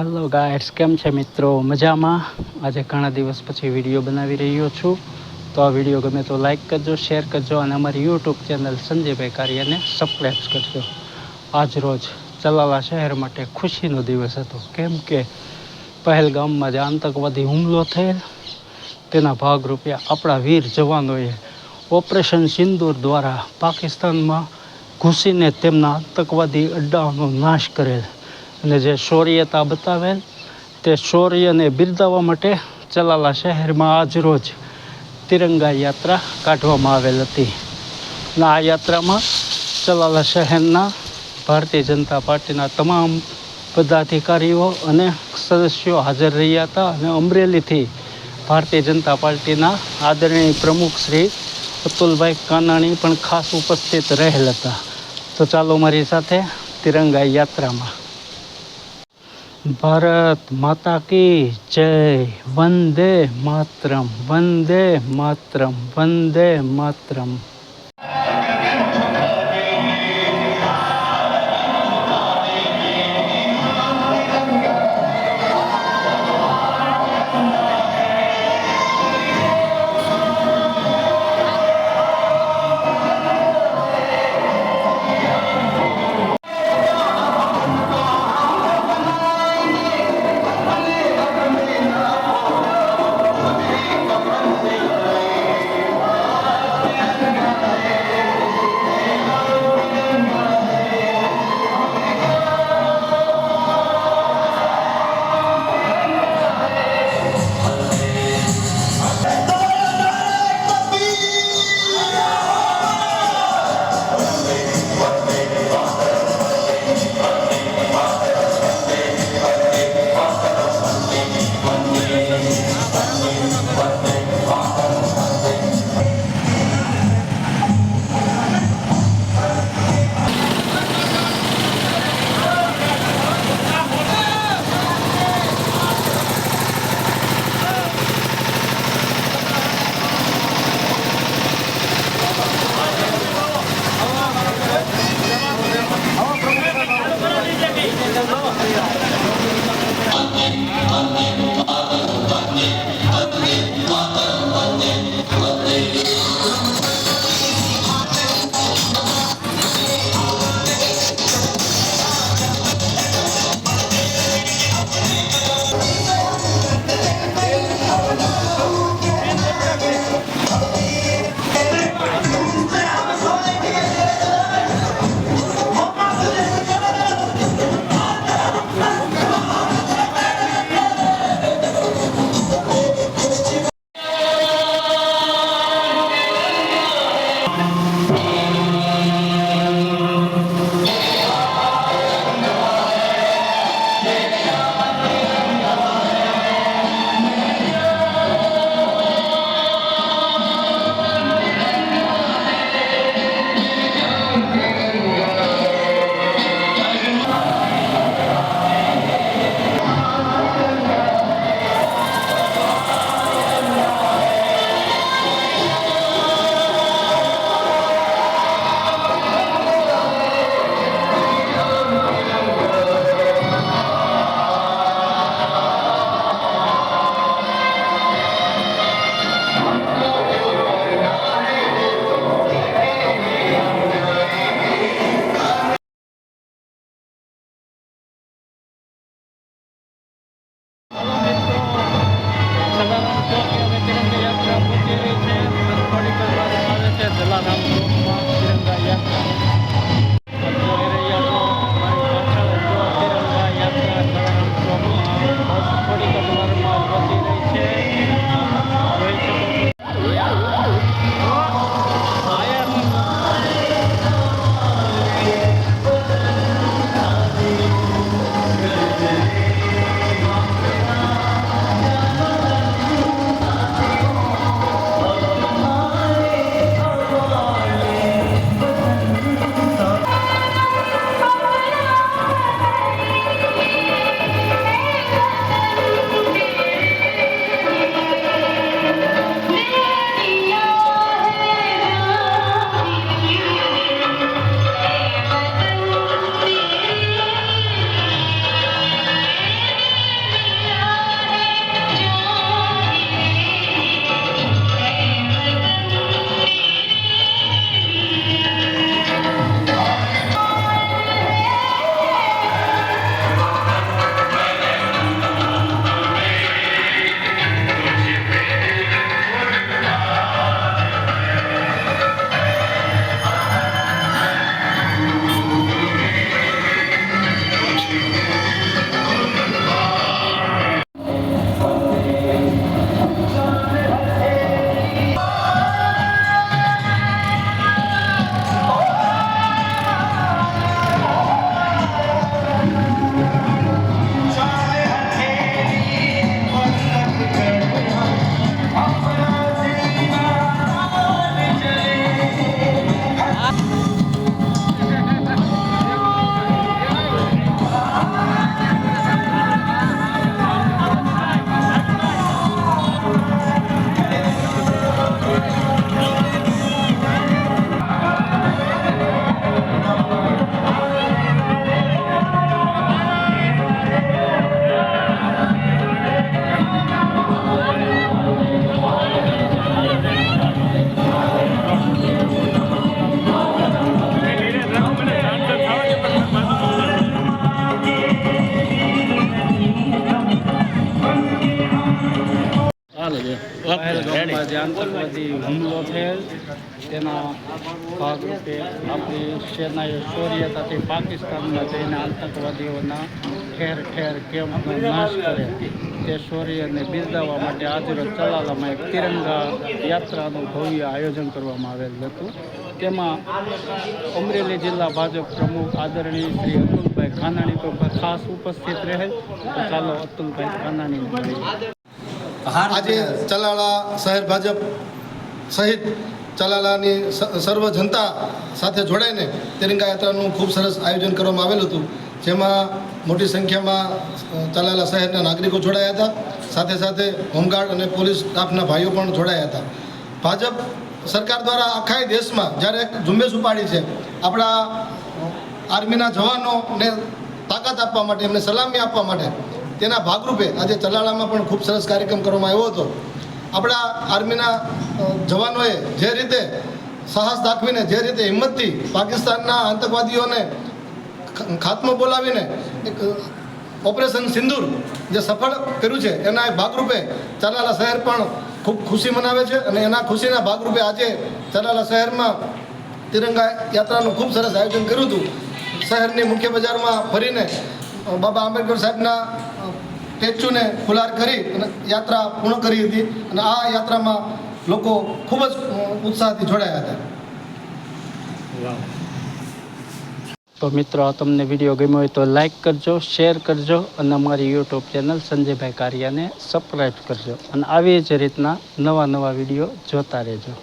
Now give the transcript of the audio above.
હાલો guides કેમ છે મિત્રો? મજામાં? આજે ઘણા દિવસ પછી વીડિયો બનાવી રહ્યો છું. તો આ વીડિયો ગમે તો લાઈક કરજો શેર કરજો અને અમારી યુટ્યુબ ચેનલ સંજયભાઈ કાર્યને સબસ્ક્રાઈબ કરજો. આજ રોજ ચલાલા શહેર માટે ખુશીનો દિવસ હતો. કેમ કે પહેલગામમાં જે આતંકવાદી હુમલો થયેલ, તેના ભાગરૂપે આપણા વીર જવાનોએ ઓપરેશન સિંદૂર દ્વારા પાકિસ્તાનમાં ઘૂસીને તેમના આતંકવાદી અડ્ડાઓનો નાશ કરેલ. અને જે શૌર્યતા બતાવેલ, તે શૌર્યને બિરદાવવા માટે ચલાલા શહેરમાં આજરોજ તિરંગા યાત્રા કાઢવામાં આવેલ હતી. અને આ યાત્રામાં ચલાલા શહેરના ભારતીય જનતા પાર્ટીના તમામ પદાધિકારીઓ અને સદસ્યો હાજર રહ્યા હતા અને અમરેલીથી ભારતીય જનતા પાર્ટીના આદરણીય પ્રમુખ શ્રી અતુલભાઈ કાનાણી પણ ખાસ ઉપસ્થિત રહેલ હતા. તો ચાલો મારી સાથે તિરંગા યાત્રામાં ભારત માતા કી જય વંદે માતરમ વંદે માતરમ વંદે માતરમ. આવે છે ગામમાં જે આતંકવાદી હુમલો થયેલ, તેના ભાગરૂપે આપણી સેનાએ શૌર્યતાથી પાકિસ્તાનમાં જઈને આતંકવાદીઓના ઠેર ઠેર કેમ નાશ કરે. તે શૌર્યને બિરદાવવા માટે આજરોજ ચલાલામાં એક તિરંગા યાત્રાનું ભવ્ય આયોજન કરવામાં આવેલ હતું. તેમાં અમરેલી જિલ્લા ભાજપ પ્રમુખ આદરણીય શ્રી અતુલભાઈ ખાનાણી તો ખાસ ઉપસ્થિત રહે તો ચાલો અતુલભાઈ ખાનાણી આજે ચલાલા શહેર ભાજપ સહિત ચલાલાની સર્વ જનતા સાથે જોડાઈને તિરંગા યાત્રાનું ખૂબ સરસ આયોજન કરવામાં આવેલું હતું. જેમાં મોટી સંખ્યામાં ચલાલા શહેરના નાગરિકો જોડાયા હતા. સાથે સાથે હોમગાર્ડ અને પોલીસ સ્ટાફના ભાઈઓ પણ જોડાયા હતા. ભાજપ સરકાર દ્વારા આખા દેશમાં જ્યારે એક ઝુંબેશ ઉપાડી છે આપણા આર્મીના જવાનોને તાકાત આપવા માટે એમને સલામી આપવા માટે તેના ભાગરૂપે આજે ચલાળામાં પણ ખૂબ સરસ કાર્યક્રમ કરવામાં આવ્યો હતો. આપણા આર્મીના જવાનોએ જે રીતે સાહસ દાખવીને, જે રીતે હિંમતથી પાકિસ્તાનના આતંકવાદીઓને ખાત્મો બોલાવીને એક ઓપરેશન સિંદૂર જે સફળ કર્યું છે, એના ભાગરૂપે ચલાલા શહેર પણ ખૂબ ખુશી મનાવે છે અને એના ખુશીના ભાગરૂપે આજે ચલાલા શહેરમાં તિરંગા યાત્રાનું ખૂબ સરસ આયોજન કર્યું હતું. શહેરની મુખ્ય બજારમાં ફરીને બાબા આંબેડકર સાહેબના સ્ટેચ્યુને ફુલાર કરી અને યાત્રા પૂર્ણ કરી હતી અને આ યાત્રામાં લોકો ખૂબ જ ઉત્સાહથી જોડાયા હતા. તો મિત્રો તમને વીડિયો ગમ્યો હોય તો લાઈક કરજો, શેર કરજો અને અમારી યુટ્યુબ ચેનલ સંજયભાઈ કારિયાને સબસ્ક્રાઈબ કરજો. અને આવી જ રીતના નવા નવા વીડિયો જોતા રહેજો.